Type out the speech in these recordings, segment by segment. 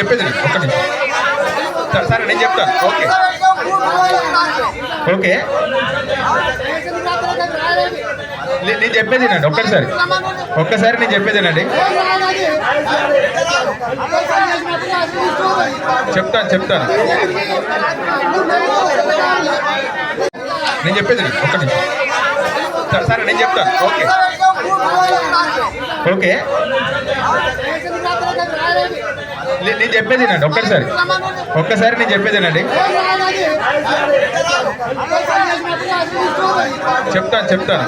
చెప్పేది నేను. ఒక్క నిమిషం. సరే నేను చెప్తాను ఓకే. ఓకే. నేను చెప్పేది అండి ఒక్కసారి. ఒక్కసారి నేను చెప్పేది అండి చెప్తాను చెప్తాను. నేను చెప్పేది నండి ఒక్క నిమిషం. సరే నేను చెప్తాను ఓకే. ఓకే. నేను చెప్పేది నండి ఒక్కసారి. ఒక్కసారి నేను చెప్పేది నండి చెప్తాను చెప్తాను.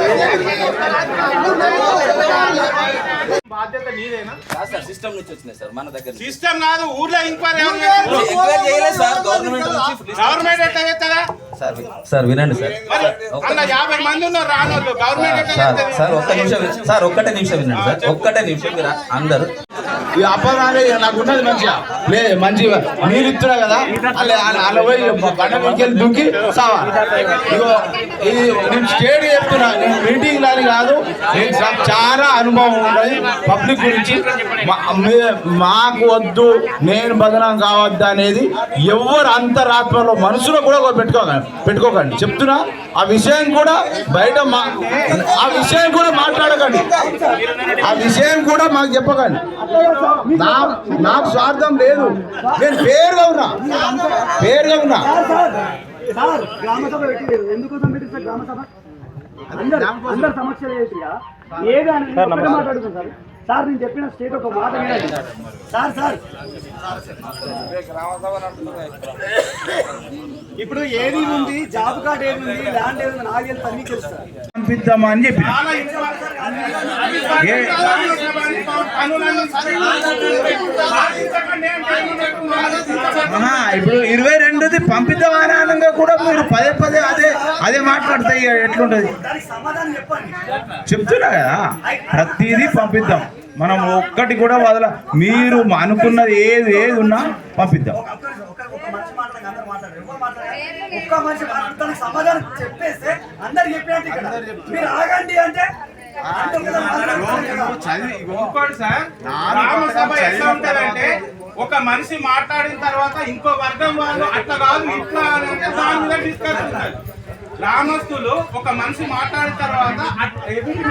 బాధ్యత నీదేనా కాదు సార్ సిస్టమ్ నుంచి సార్ మన దగ్గర. సిస్టమ్ కాదు ఊర్లో ఎంక్వైరీ? ఎంక్వైరీ చేయలేదు సార్ గవర్నమెంట్ నుంచి గవర్నమెంట్ ఎట్లా చేస్తారా? సార్ సార్ వినండి సార్. సార్? సార్ ఒక్క నిమిషం. వినండి. సార్ ఒక్కటే నిమిషం వినండి సార్ ఒక్కటే నిమిషం మీరు అందరూ ఈ అప్పగానే నాకు ఉన్నది మంచిగా. లే మంచిగా మీరు ఇస్తున్నా కదా అలా అలా పోయి బండ దుక్కి సావా. ఇగో ఇది నేను స్టేట్ చెప్తున్నా నేను మీటింగ్ దాని కాదు నేను చాలా అనుభవం ఉన్నది పబ్లిక్ గురించి. మాకు వద్దు నేను బదనం కావద్దు అనేది ఎవరు అంతరాత్మలో మనసులో కూడా పెట్టుకోకండి పెట్టుకోకండి. చెప్తున్నా ఆ విషయం కూడా బయట మా ఆ విషయం కూడా మాట్లాడకండి. ఆ విషయం కూడా మాకు చెప్పకండి. నాకు స్వార్థం లేదు. నేను పేరుగా ఉన్నా. పేరుగా ఉన్నా. సార్ అని నేను చెప్పిన స్టేట్ ఒక మాట వినండి. Sir sir. ఇప్పుడు ఏది ఉంది? జాబ్ కార్డ్ ఏది ఉంది? ల్యాండ్ ఏది ఉంది? నాకు తెలుసు అన్ని తెలుసు సార్ పంపిద్దామని చెప్పి ఇప్పుడు ఇరవై రెండుది పంపిద్దామని అనగా కూడా మీరు పదే పదే అదే అదే మాట్లాడతాయి ఎట్లుంటది? చెప్తున్నా కదా ప్రతిదీ పంపిద్దాం. మనం ఒక్కటి కూడా వదల మీరు అనుకున్నది ఏది ఏది ఉన్నా పంపిద్దాం. ఒక్క మనిషి మాట్లాడతానికి సమాధానం చెప్పేస్తే అందరు చెప్పినట్టు మీరు ఆగండి అంటే ఎట్లా ఉంటదంటే ఒక మనిషి మాట్లాడిన తర్వాత ఇంకో వర్గం వాళ్ళు అట్లా కాదు ఇట్లా అని అంటే దాని మీద డిస్కస్ ఉంటుంది గ్రామస్తులు ఒక మనిషి మాట్లాడిన తర్వాత అట్- ఎదుటి